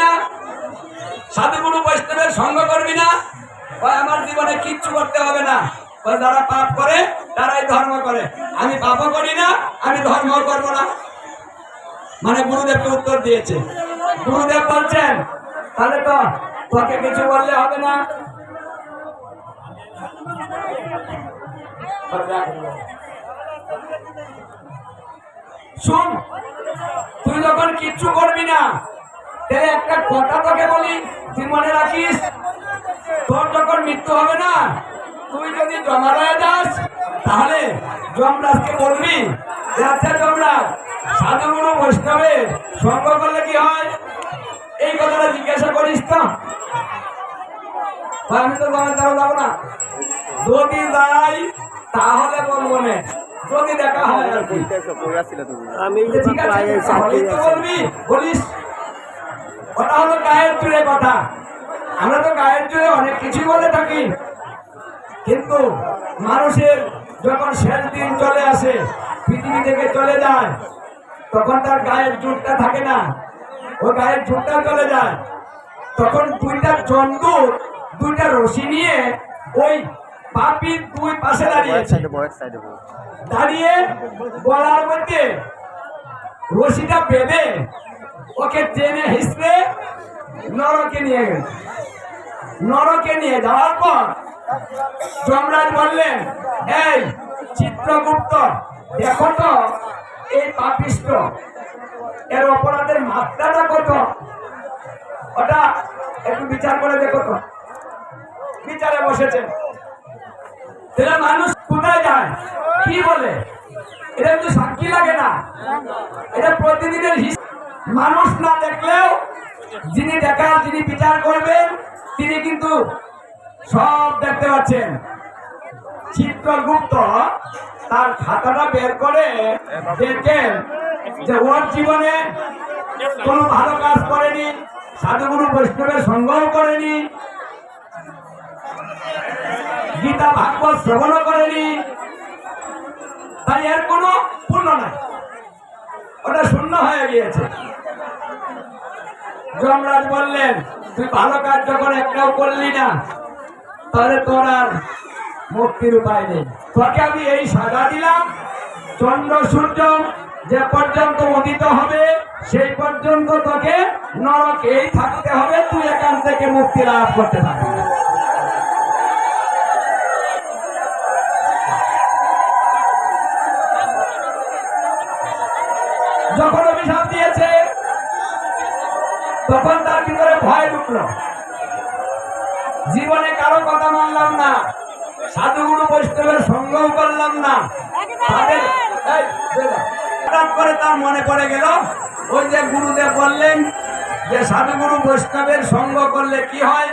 না সাধুগুরু বৈষ্ণবের সঙ্গ করবি না আমার জীবনে কিচ্ছু করতে হবে না। যারা পাপ করে, তারাই ধর্ম করে। আমি করি না, আমি ধর্ম না। মানে গুরুদেবকে উত্তর দিয়েছে। গুরুদেব বলছেন, তাহলে তো তোকে কিছু বললে হবে না। শুন, তুই যখন কিচ্ছু করবি না তাহলে একটা কথা তোকে বলি তুই মনে রাখিস তোর যখন মৃত্যু হবে না তুই যদি জমালয়ে যাস তাহলে যমরাজকে বলবি আচ্ছা যমরাজ সাধুগুরু বৈষ্ণবের সঙ্গ করলে কি হয়? এই কথাটা জিজ্ঞাসা করিস তো আমি তো তোমার দ্বারা যাব না। যদি যাই তাহলে বলব না। যদি দেখা হয় আর কি। আমি ঠিক আছে, বলবি, বলিস। ওটা হলো গায়ের জুড়ে কথা। আমরা তো গায়ের জুড়ে অনেক কিছু বলে থাকি। কিন্তু মানুষের যখন শেষ দিন চলে আসে পৃথিবী থেকে চলে যায় তখন তার গায়ের জুটটা থাকে না। ও গায়ের জুটটা চলে যায়। তখন দুইটা জন্তু দুইটা রশি নিয়ে ওই পাপির দুই পাশে দাঁড়িয়েছে। দাঁড়িয়ে গলার মধ্যে রশিটা বেঁধে ওকে টেনে হিসড়ে নরকে নিয়ে গেল। নরকে নিয়ে যাওয়ার পর যমরাজ বললেন, এই চিত্রগুপ্ত, দেখো তো, এই পাপিষ্ট, এর অপরাধের মাত্রাটা কত? ওটা একটু বিচার করে দেখো তো। বিচারে বসেছেন। তাহলে মানুষ কোথায় যায়? কি বলে? এটা কিন্তু সাক্ষী লাগে না। এটা প্রতিদিনের হিস- মানুষ না দেখলেও যিনি দেখার যিনি বিচার করবেন, তিনি কিন্তু সব দেখতে পাচ্ছেন। চিত্রগুপ্ত তার খাতাটা বের করে দেখেন যে ওর জীবনে কোনো ভালো কাজ করেনি, সাধুগুরু বৈষ্ণবের সঙ্গও করেনি, গীতা ভাগবত শ্রবণও করেনি। তাই এর কোনো পূর্ণ নাই। ওটা শূন্য হয়ে গিয়েছে। যমরাজ বললেন, তুই ভালো কাজ যখন একটাও করলি না। তাহলে তোর আর মুক্তির উপায় নেই। তোকে আমি এই সাজা দিলাম। চন্দ্র, সূর্য যে পর্যন্ত উদিত হবে, সেই পর্যন্ত তোকে নরকেই থাকতে হবে। তুই এখান থেকে মুক্তি লাভ করতে পারবি যখন অভিশাপ দিয়েছে, তখন তার ভিতরে ভয় ঢুকলো। জীবনে কারও কথা মানলাম না, সাধুগুরু বৈষ্ণবের সঙ্গও করলাম না। হঠাৎ করে তার মনে পড়ে গেল, ওই যে গুরুদেব বললেন যে, সাধুগুরু বৈষ্ণবের সঙ্গ করলে কি হয়?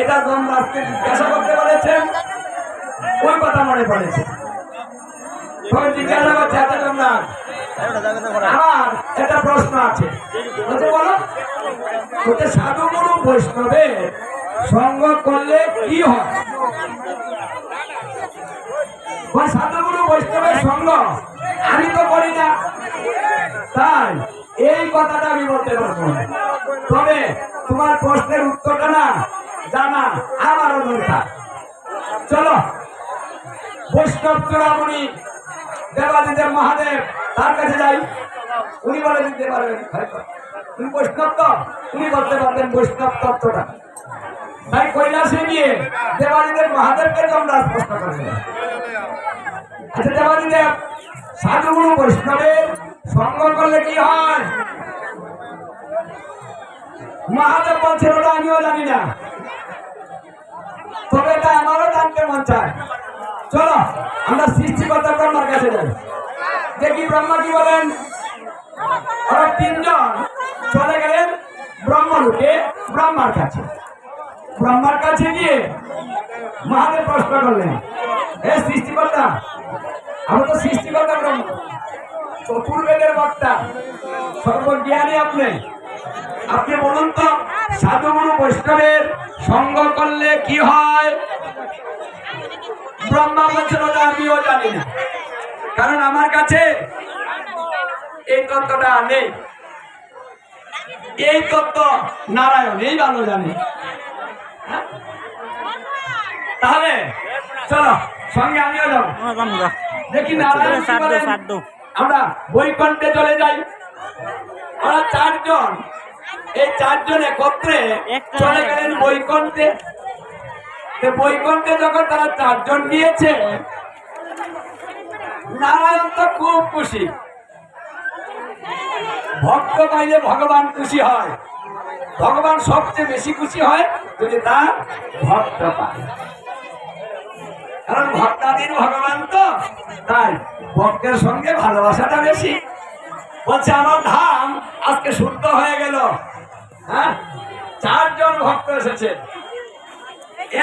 এটা যমরাজকে জিজ্ঞাসা করতে বলেছেন। ওই কথা মনে পড়েছে। জিজ্ঞাসা করছে আচ্ছা যমরাজ আমার একটা প্রশ্ন আছে। বলো। বলছে সাধুগুরু বৈষ্ণবের সঙ্গ করলে কি হয়? সাধুগুরু বৈষ্ণবের সঙ্গ? আমি তো করি না। তাই এই কথাটা আমি বলতে পারব তবে তোমার প্রশ্নের উত্তরটা না, জানা আমারও দরকার। চলো। বৈষ্ণব চূড়ামণি দেবাদিদেব মহাদেব তার কাছে যাই। উনি বলে দিতে পারবেন উনি বৈষ্ণব তো? উনি বলতে পারবেন বৈষ্ণব তত্ত্বটা। তাই কৈলাসে গিয়ে দেবাদিদেব মহাদেবকে তোমরা স্পষ্ট করবে আচ্ছা দেবাদিদেব, সাধুগুরু বৈষ্ণবের সঙ্গ করলে কি হয়? মহাদেব বলছেন ওটা আমিও জানি না। তবে এটা আমারও জানতে মন চায়। চলো, আমরা সৃষ্টিকর্তা ব্রহ্মার কাছে যাই। দেখি ব্রহ্মা কি বলেন? তিনজন চলে গেলেন ব্রহ্মলোকে ব্রহ্মার কাছে। ব্রহ্মার কাছে গিয়ে মহাদেব প্রশ্ন করলেন হে সৃষ্টিকর্তা আমি তো সৃষ্টিকর্তা ব্রহ্ম। চতুর্বেদের বক্তা, সর্বজ্ঞানী আপনি। আপনি বলুন তো, সাধুগুরু বৈষ্ণবের সঙ্গ করলে কি হয়? ব্রহ্মা বলছেন আমিও জানি না। কারণ আমার কাছে এই তত্ত্বটা নেই। এই তত্ত্ব নারায়ণ এই ভালো জানে। হ্যাঁ? তাহলে চলো সঙ্গে আমিও যাব। দেখি কি বলেন। আমরা বৈকণ্ঠে চলে যাই। আমরা চারজন। এই চারজন একত্রে চলে গেলেন বৈকণ্ঠে। বৈকণ্ঠে যখন তারা চারজন গিয়েছে নারায়ণ তো খুব খুশি। ভক্ত পাইলে ভগবান খুশি হয়। ভগবান সবচেয়ে বেশি খুশি হয় যদি তার ভক্ত পায়। কারণ ভক্তাধীন ভগবান তো, তাই ভক্তের সঙ্গে ভালোবাসাটা বেশি। বলছে, আমার ধাম আজকে শুদ্ধ হয়ে গেল। হ্যাঁ? চারজন ভক্ত এসেছে।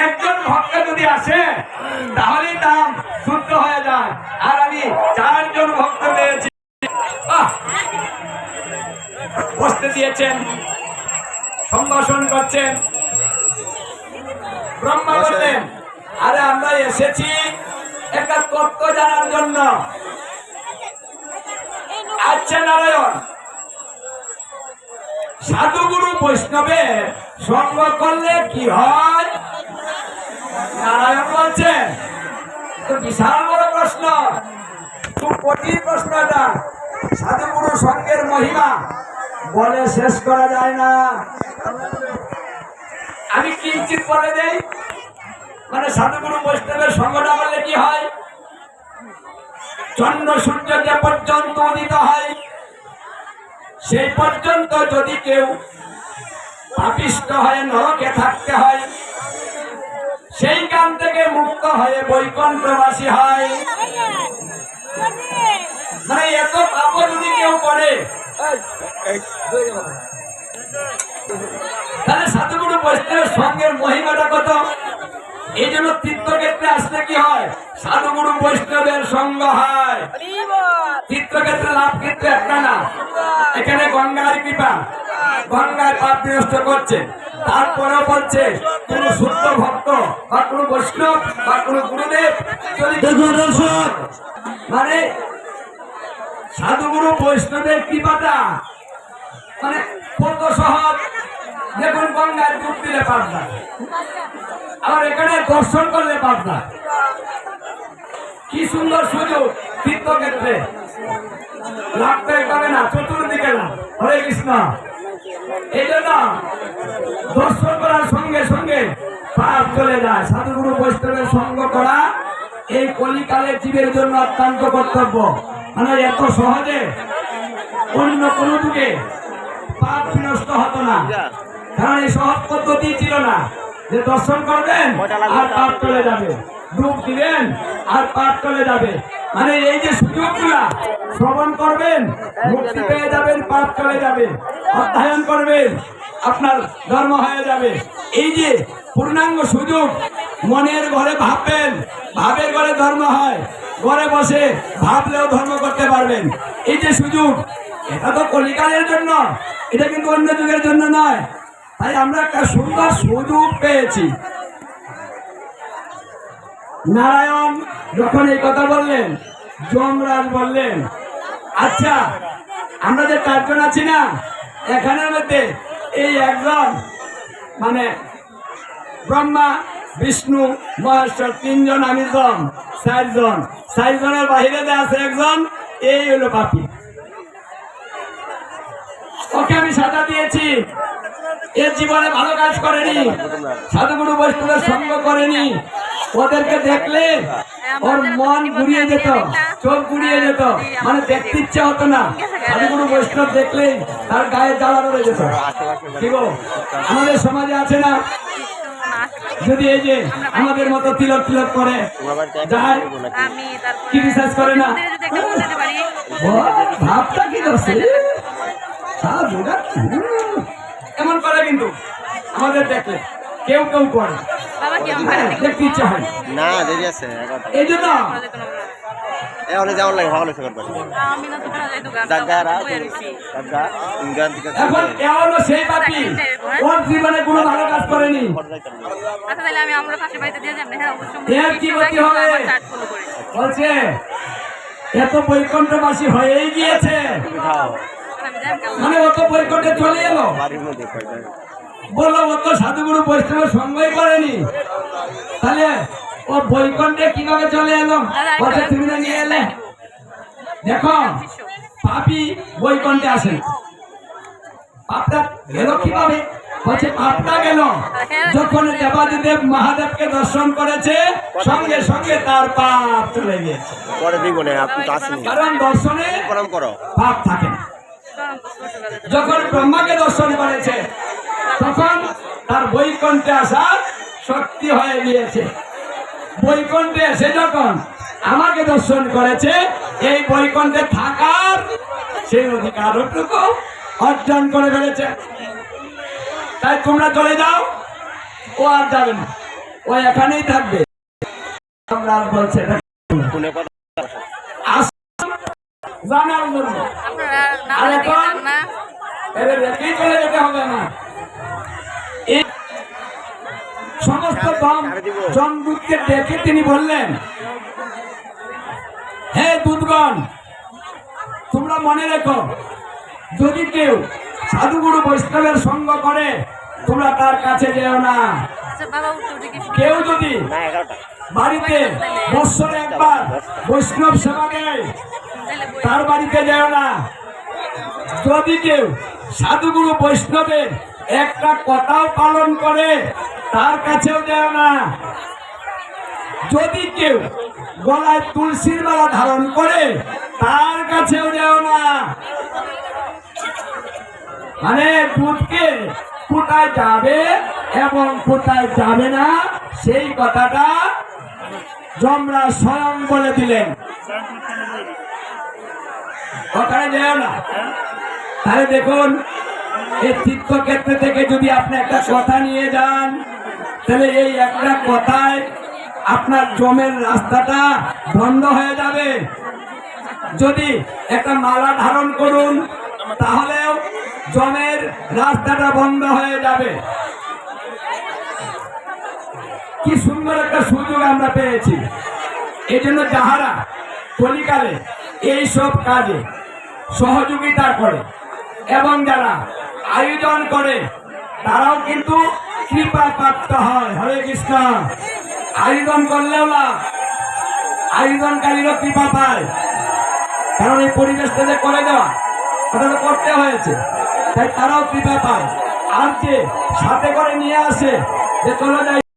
একজন ভক্ত যদি আসে তাহলেই দাম শুদ্ধ হয়ে যায়। আর আমি চারজন ভক্ত পেয়েছি। বসতে দিয়েছেন সম্ভাষণ করছেন ব্রহ্মা বললেন আরে আমরা এসেছি একটা তত্ত্ব জানার জন্য। আচ্ছা নারায়ণ সাধুগুরু বৈষ্ণবে সঙ্গ করলে কি হয়? নারায়ণ বলছে বিশাল বড় প্রশ্ন, খুব কঠিন প্রশ্ন এটা। সঙ্গের মহিমা, বলে শেষ করা যায় না। আমি কিঞ্চিত বলে দেই মানে সাধুগুরু বৈষ্ণবের সঙ্গটা বললে কি হয়? চন্দ্র সূর্য যে পর্যন্ত উদিত হয়, সেই পর্যন্ত যদি কেউ পাপিষ্ট হয়ে নরকে থাকতে হয় থেকে মুক্ত হয়ে বৈকণ্ঠবাসী হয়। মানে এত পাপ যদি কেউ করে তাহলে সাধুগুরু বৈষ্ণবের সঙ্গের মহিমাটা কত? এই জন্য তীর্থক্ষেত্রে আসলে কি হয়? সাধুগুরু বৈষ্ণবের সঙ্গ হয়। তীর্থক্ষেত্রে লাভ কিন্তু একটা না। এখানে গঙ্গার কৃপা। গঙ্গার পাপ বিনষ্ট করছে। তারপরেও বলছে কোন শুদ্ধ ভক্ত বা কোন বৈষ্ণব বা কোন গুরুদেব মানে সাধুগুরু বৈষ্ণবের কৃপাটা মানে কত সহজ। দেখুন গঙ্গায় ডুব দিলে পারতা আবার এখানে দর্শন করলে পারতা কি সুন্দর সুযোগ তীর্থক্ষেত্রে। লাগতে পাবে না? চতুর্দিকে না। হরে কৃষ্ণ। এই দর্শন করার সঙ্গে সঙ্গে পাপ চলে যায়। সাধুগুরু বৈষ্ণবের সঙ্গ করা এই কলিকালের জীবের জন্য অত্যন্ত কর্তব্য। মানে এত সহজে অন্য কোনো যুগে পাপ বিনষ্ট হতো না। কারণ এই সহজ পদ্ধতি ছিল না। যে দর্শন করবেন, আর পাপ চলে যাবে। ডুব দিবেন, আর পাপ চলে যাবে। মানে এই যে সুযোগগুলা শ্রবণ করবেন, মুক্তি পেয়ে যাবেন, পাপ চলে যাবে, অধ্যয়ন করবেন, আপনার ধর্ম হয়ে যাবে। এই যে পূর্ণাঙ্গ সুযোগ, মনের ঘরে ভাববেন, ভাবের ঘরে ধর্ম হয়, ঘরে বসে ভাবলেও ধর্ম করতে পারবেন। এই যে সুযোগ, এটা তো কলিকালের জন্য, এটা কিন্তু অন্য যুগের জন্য নয়। তাই আমরা একটা সুন্দর সুযোগ পেয়েছি। নারায়ণ যখন এই কথা বললেন, যমরাজ বললেন আচ্ছা আমরা যে চারজন আছি না, এখানের মধ্যে এই একজন মানে ব্রহ্মা, বিষ্ণু, মহেশ্বর তিনজন আমি জন, চারজন। চারজনের বাহিরে যে আছে একজন, এই হলো পাপি। ওকে আমি সাজা দিয়েছি। এর জীবনে ভালো কাজ করেনি। সাধুগুরু বৈষ্ণবের সঙ্গ করেনি। ওদেরকে দেখলে ওর মন ঘুরিয়ে যেত চোখ ঘুরিয়ে যেত মানে দেখতে ইচ্ছে হতো না। আমি কোনো বৈষ্ণব দেখলেই তার গায়ে জ্বালা ধরে যেত। কি আমাদের সমাজে আছে না? যদি এই যে আমাদের মতো তিলক তিলক করে যায় কি রিসার্চ করে না? ভাবটা কি করছে এমন করে কিন্তু আমাদের দেখলে। কেউ কেউ করে। দিকে দেখতে ইচ্ছা হয়। না দেরি আছে এই জন্য? লাগে ভালো লাগছে এখন এ হলো সেই পাপি। ওর জীবনে কোনো ভালো কাজ করেনি। আচ্ছা তাহলে আমি আমরা পাশে বাড়িতে দিয়ে যাব হ্যাঁ অবশ্যই এর কি গতি হবে? চার্ট ফলো করে। বলছে এত বৈকণ্ঠবাসী হয়েই গিয়েছে। মানে ও তো বৈকটে চলে এলো? বাড়ির মধ্যে কয়টা বলল ও তো সাধুগুরু বৈষ্ণবের সঙ্গই করেনি। তাহলে ও বৈকণ্ঠে কীভাবে চলে এলো? তুমি নিয়ে এলে? দেখো পাপি বৈকণ্ঠে আসেন। পাপটা গেল কীভাবে? বলছে পাপটা গেল। যখন দেবাদিদেব মহাদেবকে দর্শন করেছে সঙ্গে সঙ্গে তার পাপ চলে গিয়েছে। কারণ দর্শনে পাপ থাকে না। যখন ব্রহ্মাকে দর্শন করেছে তখন তার বৈকুণ্ঠে আসার শক্তি হয়ে গিয়েছে। বৈকুণ্ঠে এসে যখন আমাকে দর্শন করেছে এই বৈকুণ্ঠে থাকার সেই অধিকারটুকু অর্জন করে ফেলেছে। তাই তোমরা চলে যাও ও আর যাবে না ও এখানেই থাকবে। আমরা আর বলছে জানার জন্য। আর বলে এখন? এদের রেখেই চলে যেতে হবে না। সমস্ত দম জমদূতকে দেখে তিনি বললেন হে দুধগণ তোমরা মনে রেখো যদি কেউ সাধুগুরু বৈষ্ণবের সঙ্গ করে তোমরা তার কাছে যেও না। আচ্ছা কেউ যদি বাড়িতে বৎসরে একবার বৈষ্ণব সেবা দেয় তার বাড়িতে যেও না। যদি কেউ সাধুগুরু বৈষ্ণবের একটা কথাও পালন করে তার কাছেও যেও না। যদি কেউ গলায় তুলসীর মালা ধারণ করে, তার কাছেও যেও না। মানে দুধকে কোথায় যাবে এবং কোথায় যাবে না, সেই কথাটা জমরা স্বয়ং বলে দিলেন। ওখানে যেও না। তাহলে দেখুন এই তীর্থক্ষেত্র থেকে যদি আপনি একটা কথা নিয়ে যান, তাহলে এই একটা কথায় আপনার জমের রাস্তাটা বন্ধ হয়ে যাবে। যদি একটা মালা ধারণ করুন, তাহলেও জমের রাস্তাটা বন্ধ হয়ে যাবে। কি সুন্দর একটা সুযোগ আমরা পেয়েছি। এই জন্য যাহারা কলিকালে এই সব কাজে সহযোগিতা করে, এবং যারা আয়োজন করে, তারাও কিন্তু কৃপা প্রাপ্ত হয়। হরে কৃষ্ণ। আয়োজন করলেও না আয়োজনকারীরও কৃপা পায়। কারণ এই পরিবেশটা যে করে দেওয়া, ওটা তো করতে হয়েছে। তাই তারাও কৃপা পায়। আর যে সাথে করে নিয়ে আসে, যে চলে যায়